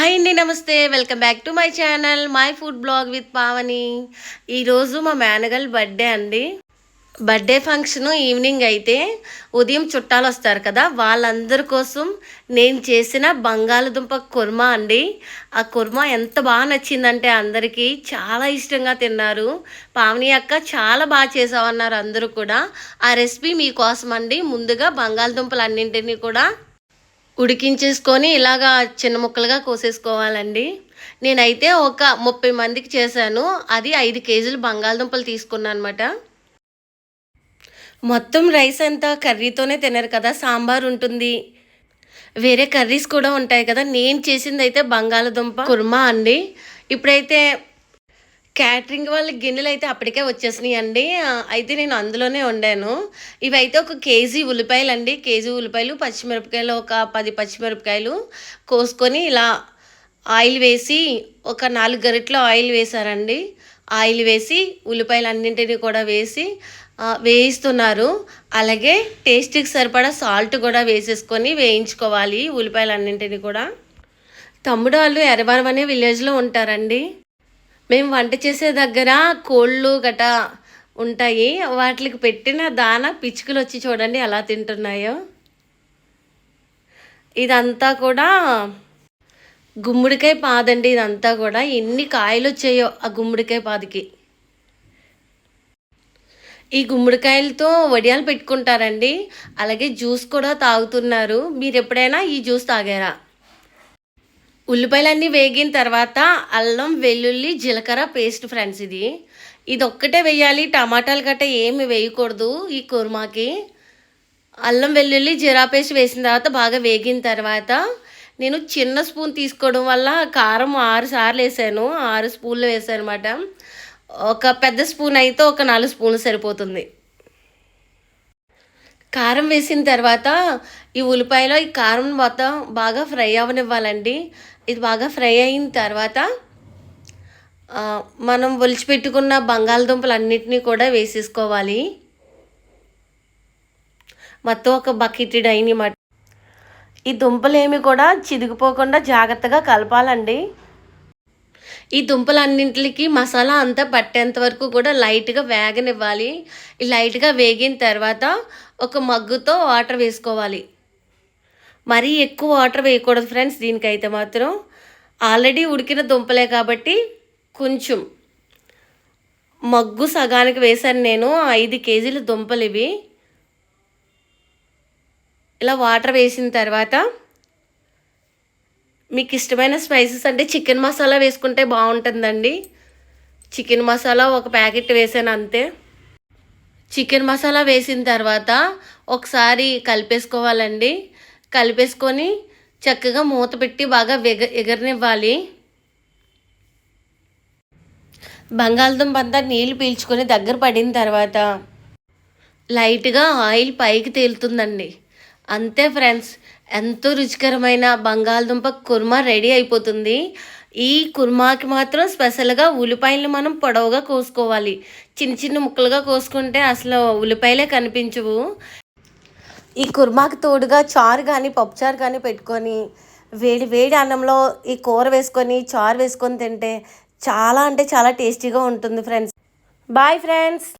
Hi అండి నమస్తే. Welcome back to my channel my food blog with Pavani. ఈరోజు మా మేనగల్ బర్త్డే అండి. బర్త్డే ఫంక్షన్ ఈవినింగ్ అయితే ఉదయం చుట్టాలు వస్తారు కదా వాళ్ళందరి కోసం నేను చేసిన బంగాళదుంప కుర్మా అండి. ఆ కుర్మా ఎంత బాగా నచ్చిందంటే అందరికీ చాలా ఇష్టంగా తిన్నారు. పావని అక్క చాలా బాగా చేసావన్నారు అందరూ కూడా. ఆ రెసిపీ మీకోసం అండి ముందుగా బంగాళదుంపలు అన్నింటినీ కూడా ఉడికించేసుకొని ఇలాగా చిన్న ముక్కలుగా కోసేసుకోవాలండి. నేనైతే ఒక ముప్పై మందికి చేశాను. అది ఐదు కేజీలు బంగాళదుంపలు తీసుకున్నాను అనమాట మొత్తం రైస్ అంతా కర్రీతోనే తినరు కదా సాంబార్ ఉంటుంది. వేరే కర్రీస్ కూడా ఉంటాయి కదా నేను చేసింది అయితే బంగాళదుంప కుర్మా అండి. ఇప్పుడైతే క్యాటరింగ్ వాళ్ళ గిన్నెలు అయితే అప్పటికే వచ్చేసినాయి అండి అయితే నేను అందులోనే వండాను. ఇవైతే ఒక కేజీ ఉల్లిపాయలు అండి కేజీ ఉల్లిపాయలు పచ్చిమిరపకాయలు ఒక పది పచ్చిమిరపకాయలు కోసుకొని ఇలా ఆయిల్ వేసి ఒక నాలుగు గరిటెలు ఆయిల్ వేశారండి. ఆయిల్ వేసి ఉల్లిపాయలు అన్నింటినీ కూడా వేసి వేయిస్తున్నారు. అలాగే టేస్ట్కి సరిపడా సాల్ట్ కూడా వేసేసుకొని వేయించుకోవాలి ఉల్లిపాయలు అన్నింటినీ కూడా. తమ్ముడు వాళ్ళు ఎర్రవరం అనే విలేజ్లో ఉంటారండి. మేము వంట చేసే దగ్గర కోళ్ళు గట ఉంటాయి. వాటికి పెట్టిన దాన పిచ్చుకలు వచ్చి చూడండి ఎలా తింటున్నాయో. ఇదంతా కూడా గుమ్మడికాయ పాదండి ఇదంతా కూడా. ఎన్ని కాయలు వచ్చాయో ఆ గుమ్మడికాయ పాదికి. ఈ గుమ్మడికాయలతో వడియాలు పెట్టుకుంటారండి. అలాగే జ్యూస్ కూడా తాగుతున్నారు. మీరు ఎప్పుడైనా ఈ జ్యూస్ తాగారా? ఉల్లిపాయలన్నీ వేగిన తర్వాత అల్లం వెల్లుల్లి జీలకర్ర పేస్ట్ ఫ్రెండ్స్ ఇది. ఇది ఒక్కటే వేయాలి. టమాటాలు గట్ట ఏమి వేయకూడదు ఈ కుర్మాకి. అల్లం వెల్లుల్లి జీరా పేస్ట్ వేసిన తర్వాత బాగా వేగిన తర్వాత నేను చిన్న స్పూన్ తీసుకోవడం వల్ల కారం ఆరు సార్లు వేసాను. ఆరు స్పూన్లు వేసాను అనమాట ఒక పెద్ద స్పూన్ అయితే ఒక నాలుగు స్పూన్లు సరిపోతుంది. కారం వేసిన తర్వాత ఈ ఉల్లిపాయలో ఈ కారం మొత్తం బాగా ఫ్రై అవ్వనివ్వాలండి ఇది బాగా ఫ్రై అయిన తర్వాత మనం ఒలిచిపెట్టుకున్న బంగాళదుంపలు అన్నిటినీ కూడా వేసేసుకోవాలి. మొత్తం ఒక బకెట్ అయిన ఈ దుంపలేమి కూడా చిదిగిపోకుండా జాగ్రత్తగా కలపాలండి. ఈ దుంపలన్నింటికి మసాలా అంతా పట్టేంత వరకు కూడా లైట్గా వేగనివ్వాలి. లైట్గా వేగిన తర్వాత ఒక మగ్గుతో వాటర్ వేసుకోవాలి. మరీ ఎక్కువ వాటర్ వేయకూడదు ఫ్రెండ్స్ దీనికైతే మాత్రం. ఆల్రెడీ ఉడికిన దుంపలే కాబట్టి కొంచెం. మగ్గు సగానికి వేశాను నేను ఐదు కేజీల దుంపలు ఇవి ఇలా వాటర్ వేసిన తర్వాత మీకు ఇష్టమైన స్పైసెస్ అంటే చికెన్ మసాలా వేసుకుంటే బాగుంటుందండి. చికెన్ మసాలా ఒక ప్యాకెట్ వేసాను అంతే. చికెన్ మసాలా వేసిన తర్వాత ఒకసారి కలిపేసుకోవాలండి. కలిపేసుకొని చక్కగా మూత పెట్టి బాగా వెగ ఎగరనివ్వాలి. బంగాళదుంప అంతా నీళ్ళు పీల్చుకొని దగ్గర పడిన తర్వాత లైట్గా ఆయిల్ పైకి తేలుతుందండి. అంతే ఫ్రెండ్స్ ఎంతో రుచికరమైన బంగాళదుంప కుర్మా రెడీ అయిపోతుంది. ఈ కుర్మాకి మాత్రం స్పెషల్గా ఉల్లిపాయలు మనం పొడవుగా కోసుకోవాలి. చిన్న చిన్న ముక్కలుగా కోసుకుంటే అసలు ఉల్లిపాయలే కనిపించవు. ఈ కుర్మాకి తోడుగా చారు కానీ పప్పుచారు కానీ పెట్టుకొని వేడి వేడి అన్నంలో ఈ కూర వేసుకొని చారు వేసుకొని తింటే చాలా అంటే చాలా టేస్టీగా ఉంటుంది ఫ్రెండ్స్. Bye friends.